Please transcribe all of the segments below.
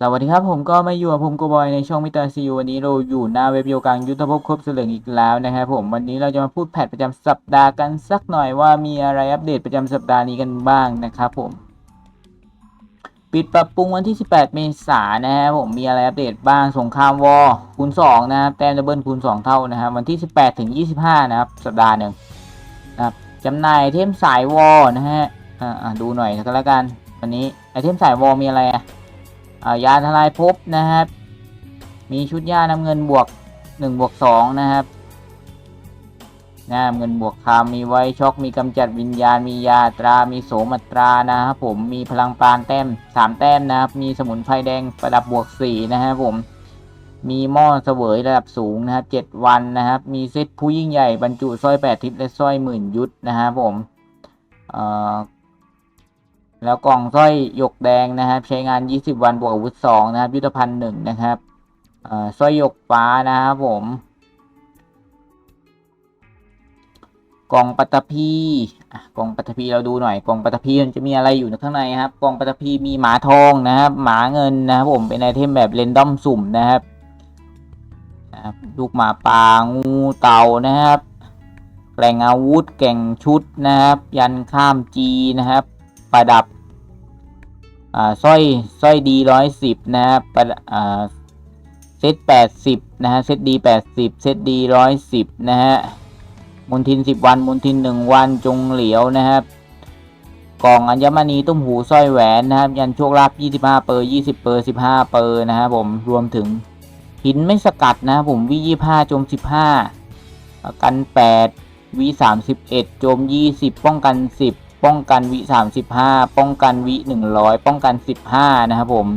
สวัสดีครับผมก็มาอยู่กับผมโกบอยในช่องมิตรซีวันนี้เราอยู่หน้าเว็บโยกังยุทธภพครบเสลิงอีกแล้วนะครับผมวันนี้เราจะมาพูดแพทประจำสัปดาห์กันสักหน่อยว่ามีอะไรอัปเดตประจำสัปดาห์นี้กันบ้างนะครับผม ปิดปรับปรุงวันที่ 18 เมษายนนะครับผมมีอะไรอัปเดตบ้างสงครามวอร์คูณ2นะครับแต้มดับเบิลคูณ 2 เท่านะครับวันที่ 18 ถึง 25 นะครับสัปดาห์หนึ่งนะครับจำหน่ายเทมสายวอร์นะฮะอ่าดูหน่อยก็แล้วกัน วันนี้ไอเทมสายวอร์มีอะไรอะายาทลายภพนะครับ มีชุดยาน้ำเงินบวกหนึ่งบวกสองนะครับน้ำเงินบวกคามมีไว้ช็อกมีกำจัดวิญญาณมียาตรามีโสมตรานะครับผมมีพลังปานแต้มสามแต้มนะครับ มีสมุนไพรแดงประดับบวกสีนะครับผมมีหม้อเสวยระดับสูงนะครับเจ็ดวันนะครับ มีเซตผู้ยิ่งใหญ่บรรจุสร้อยแปดทิศและสร้อยหมื่นยุทธนะครับผมเอ่อ แล้วกล่องสร้อยหยกแดงนะครับ ใช้งาน 20 วันบวกอาวุธ2นะครับ ยุทธภัณฑ์หนึ่งนะครับสร้อยหยกฟ้านะครับผม กล่องปัตตภีกล่องปัตตภีเราดูหน่อยกล่องปัตตภีมันจะมีอะไรอยู่ข้างในครับกล่องปัตตภีมีหมาทองนะครับ หมาเงินนะครับผมเป็นไอเทมแบบเรนดอมสุ่มนะครับนะครับลูกหมาป่างูเต่านะครับแกล่งอาวุธแก่งชุดนะครับ ยันข้ามจีนะครับ ประดับ อ่าสร้อยสร้อยดีร้อยสิบนะครับอ่าเซตแปดสิบนะฮะเซตดีแปดสิบเซตดีร้อยสิบนะฮะมนทินสิบวันมนทินหนึ่งวันจงเหลียวนะครับกล่องอัญมณีตุ้มหูสร้อยแหวนนะครับ ยันโชคลาภยี่สิบห้าเปอร์ยี่สิบเปอร์สิบห้าเปอร์นะครับผมรวมถึงหินไม่สกัดนะผมวิยี่ห้าโจมสิบห้ากันแปดวิสามสิบเอ็ดโจมยี่สิบป้องกันสิบ ป้องกันวิ 35 ป้องกันวิ 100 ป้องกัน 15 นะครับผม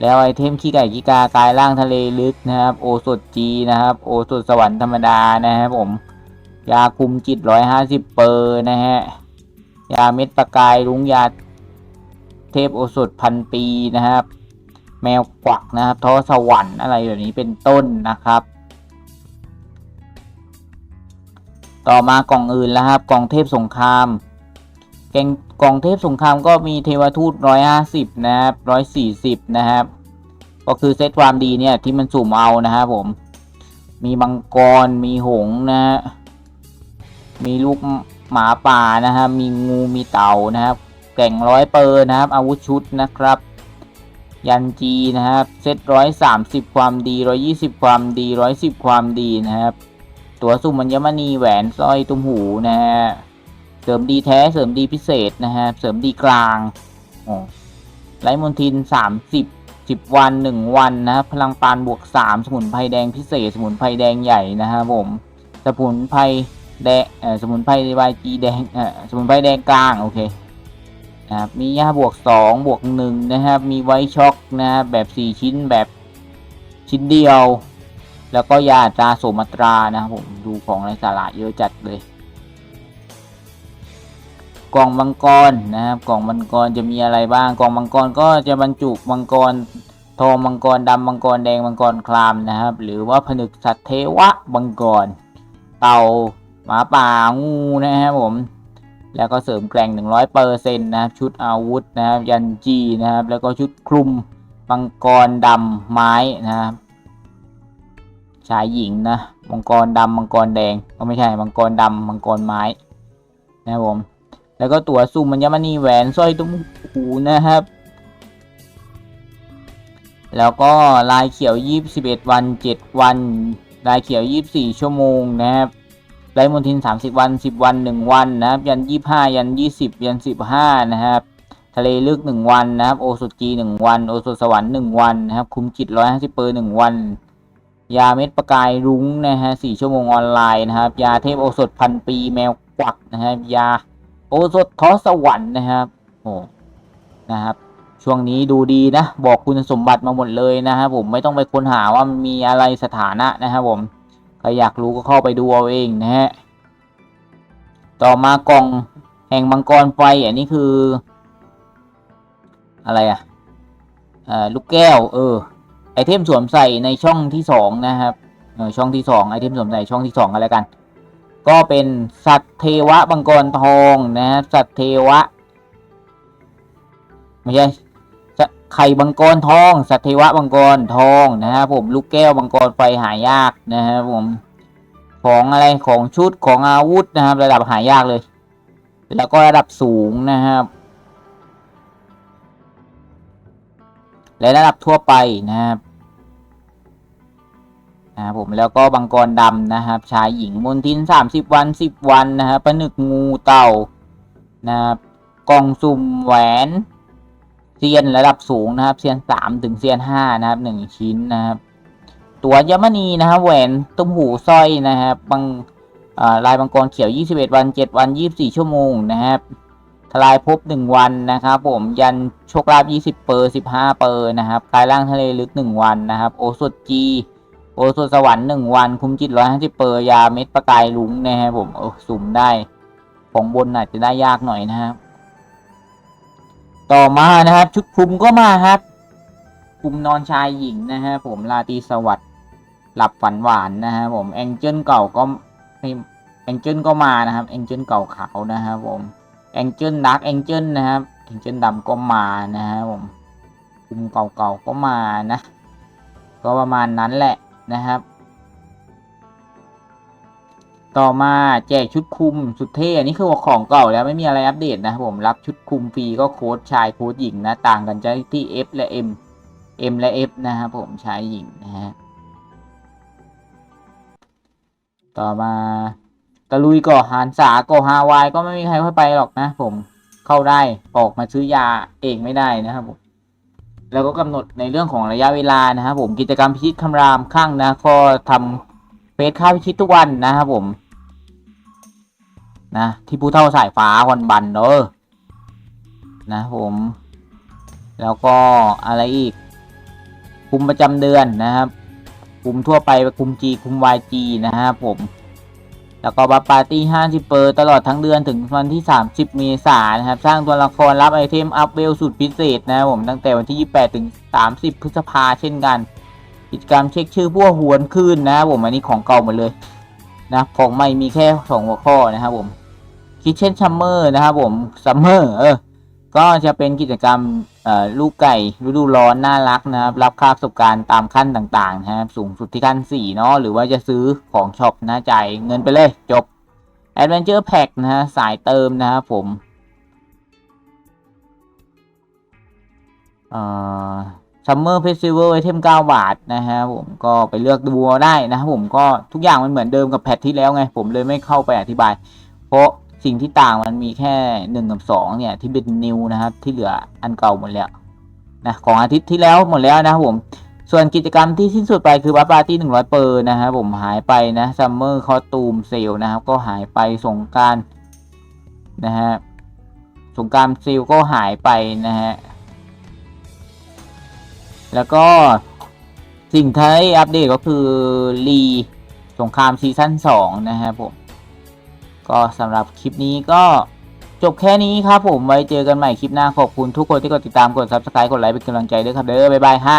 แล้วไอเทมขี้ไก่ขี้กากายล่างทะเลลึกนะครับ โอสดจีนะครับ โอสดสวรรค์ธรรมดานะครับผม ยาคุมจิต 150 เปอร์นะฮะ ยาเม็ดประกายรุ้งยาเทพโอสถพันปีนะครับ แมวกวักนะครับท้อสวรรค์อะไรแบบนี้เป็นต้นนะครับ ต่อมากล่องอื่นแล้วครับ กล่องเทพสงคราม แกงกองเทพสงครามก็มีเทวทูตร้อยห้าสิบนะครับร้อยสี่สิบนะครับ ก็คือเซตความดีเนี่ยที่มันสุ่มเอานะครับผม มีมังกร มีหงนะฮะ มีลูกหมาป่านะครับ มีงู มีเต่านะครับ แก่งร้อยเปอร์นะครับ อาวุธชุดนะครับ ยันจีนะครับ เซตร้อยสามสิบความดีร้อยี่สิบความดีร้อยสิบความดีนะครับ ตัวสุ่มมัญมณีแหวนสร้อยตุ้มหูนะฮะ เสริมดีแท้เสริมดีพิเศษนะฮะเสริมดีกลางโอ้ไลมอนทินสามสิบสิบวันหนึ่งวันนะพลังปานบวกสามสมุนไพรแดงพิเศษ สมุนไพรแดงใหญ่นะครับผมสมุนไพรแดงสมุนไพรวายจีแดงสมุนไพรแดงกลางโอเคนะครับมียาบวกสองบวกหนึ่งนะครับ มีไวช็อกนะครับแบบสี่ชิ้นแบบชิ้นเดียว แล้วก็ยาตราโสมตรานะครับผมดูของในสาระเยอะจัดเลย กล่องมังกรนะครับ กล่องมังกรจะมีอะไรบ้าง กล่องมังกรก็จะบรรจุมังกรทองมังกรดำมังกรแดงมังกรครามนะครับ หรือว่าผนึกสัตว์เทวะมังกร เต่าหมาป่างูนะครับผม แล้วก็เสริมแกร่ง 100เปอร์เซ็นต์นะครับ ชุดอาวุธนะครับ ยันจีนะครับ แล้วก็ชุดคลุมมังกรดำไม้นะครับชายหญิงนะมังกรดำมังกรแดงก็ไม่ใช่มังกรดำมังกรไม้นะครับผม แล้วก็ตัวซุ่มมัญมณีแหวนสร้อยตุ้มหูนะครับ แล้วก็ลายเขียวยี่สิบเอ็ดวันเจ็ดวัน ลายเขียวยี่สี่ชั่วโมงนะครับไลมนทินสามสิบวันสิบวันหนึ่งวันนะครับ ยันยี่ห้ายันยี่สิบยันสิบห้านะครับ ทะเลลึกหนึ่งวันนะครับ โอสุจีหนึ่งวัน โอสุสวรรค์หนึ่งวันนะครับ คุมจิตร้อยห้าสิบเปอร์หนึ่งวันยาเม็ดประกายรุ้งนะฮะสี่ชั่วโมงออนไลน์นะครับ ยาเทพโอสถพันปีแมวกวักนะครับ ยา โอสถทอสวรรค์นะครับโอ้นะครับ ช่วงนี้ดูดีนะ บอกคุณสมบัติมาหมดเลยนะครับผมไม่ต้องไปค้นหาว่ามันมีอะไรสถานะนะครับผมใครอยากรู้ก็เข้าไปดูเอาเองนะฮะต่อมากล่องแห่งมังกรไฟอันนี้คือ อะไรอะอ่อลูกแก้ว เออ ไอเทมสวมใส่ในช่องที่สองนะครับเออช่องที่สองไอเทมสวมใส่ช่องที่สองกันแล้วกัน ก็เป็นสัตว์เทวะบังกรทองนะฮะสัตว์เทวะไม่ใช่ไข่บังกรทอง สัตวะบังกรทองนะครับผมลูกแก้วบังกรไฟหายากนะครับผมของอะไรของชุดของอาวุธนะครับ ระดับหายากเลย แล้วก็ระดับสูงนะครับ และระดับทั่วไปนะครับ นะครับผมแล้วก็บังกรดำนะครับชายหญิงมนทินสามสิบวันสิบวันนะครับประนึกงูเต่านะครับกล่องสุ่มแหวนเซียนระดับสูงนะครับเซียนสามถึงเซียนห้านะครับหนึ่งชิ้นนะครับ ตัวยมณีนะครับแหวนตุ้มหูสร้อยนะครับบางลายบางกรเขียว 21 วัน 7 วัน 24 ชั่วโมงนะครับทลายภพ1วันนะครับ ผมยันโชคลาภ20 เปอร์ 15 เปอร์นะครับกายร่างทะเลลึก 1 วันนะครับ โอสถจี สถสวรรค์1วัน คุ้มจิต150เปอร์ยาเม็ดประกายลุงนะครับผมโอ้สุ่มได้ ของบนอาจจะได้ยากหน่อยนะครับ ต่อมานะครับ ชุดคลุมก็มาครับคลุมนอนชายหญิงนะฮะผมราตีสวัสดิ์หลับฝันหวานนะฮะผมแองเจิลเก่าก็ไม่แองเจิลก็มานะครับแองเจิลเก่าขาวนะครับผมแองเจิลดักแองเจิลนะครับแองเจิลดำก็มานะฮะผมคุมเก่าๆก็มานะ ก็ประมาณนั้นแหละ นะครับ ต่อมาแจกชุดคุมสุดเท่อันนี้คือของเก่าแล้วไม่มีอะไรอัปเดตนะครับผมรับชุดคุมฟรีก็โค้ดชายโค้ดหญิงนะต่างกันจะที่ F และ M M และ F นะครับผมชายหญิงนะฮะต่อมาตะลุยก่อหานสาก่อฮาวายก็ไม่มีใครเข้าไปหรอกนะผมเข้าได้ออกมาซื้อยาเองไม่ได้นะครับผม แล้วก็กำหนดในเรื่องของระยะเวลานะครับผมกิจกรรมพิชิตคำรามข้างนะก็ทำเฟสข้าวพิชิตทุกวันนะครับผมนะที่ผู้เท่าสายฟ้าวันบันเนอะนะผม แล้วก็อะไรอีก คุมประจำเดือนนะครับ คุมทั่วไปคุม G คุม YG นะครับผม แล้วก็บัฟปาร์ตี้50เปอร์ตลอดทั้งเดือนถึงวันที่ 30 เมษายนนะครับ สร้างตัวละครรับไอเทมอัพเวลสุดพิเศษนะครับผมตั้งแต่วันที่ 28 ถึง 30 พฤษภาเช่นกัน กิจกรรมเช็คชื่อพวกหวขึ้นนะครับผมอันนี้ของเก่าหมดเลยนะของใหม่มีแค่สองหัวข้อนะครับผมคิเช่นชัมเมอร์นะครับผมซัมเมอร์เออ ก็จะเป็นกิจกรรมลูกไก่ฤดูร้อนน่ารักนะครับ รับค่าประสบการณ์ตามขั้นต่างๆนะครับ สูงสุดที่ขั้น4เนาะหรือว่าจะซื้อของช็อปนะจ่ายเงินไปเลยจบ Adventure Pack นะฮะสายเติมนะครับผมเอ่อ Summer Festival Item 9บาทนะฮะผมก็ไปเลือกดูได้นะครับผมก็ทุกอย่างมันเหมือนเดิมกับแพทที่แล้วไง ผมเลยไม่เข้าไปอธิบาย เพราะ สิ่งที่ต่างมันมีแค่หนึ่งกับสองเนี่ยที่เป็นนิวนะครับ ที่เหลืออันเก่าหมดแล้วนะของอาทิตย์ที่แล้วหมดแล้วนะครับผมส่วนกิจกรรมที่สิ้นสุดไปคือบัฟปาร์ตี้หนึ่งร้อยเปอร์นะครับผมหายไปนะซัมเมอร์คอตูมเซลนะครับ ก็หายไปสงกรารนะฮะสงกรารเซลก็หายไปนะฮะแล้วก็สิ่งที่อัปเดตก็คือรีสงครามซีซั่นสองนะครับผม ก็สำหรับคลิปนี้ก็จบแค่นี้ครับผมไว้เจอกันใหม่คลิปหน้าขอบคุณทุกคนที่กดติดตามกด subscribe กดไลค์เป็นกำลังใจด้วยครับเด้อบ๊ายบายฮะ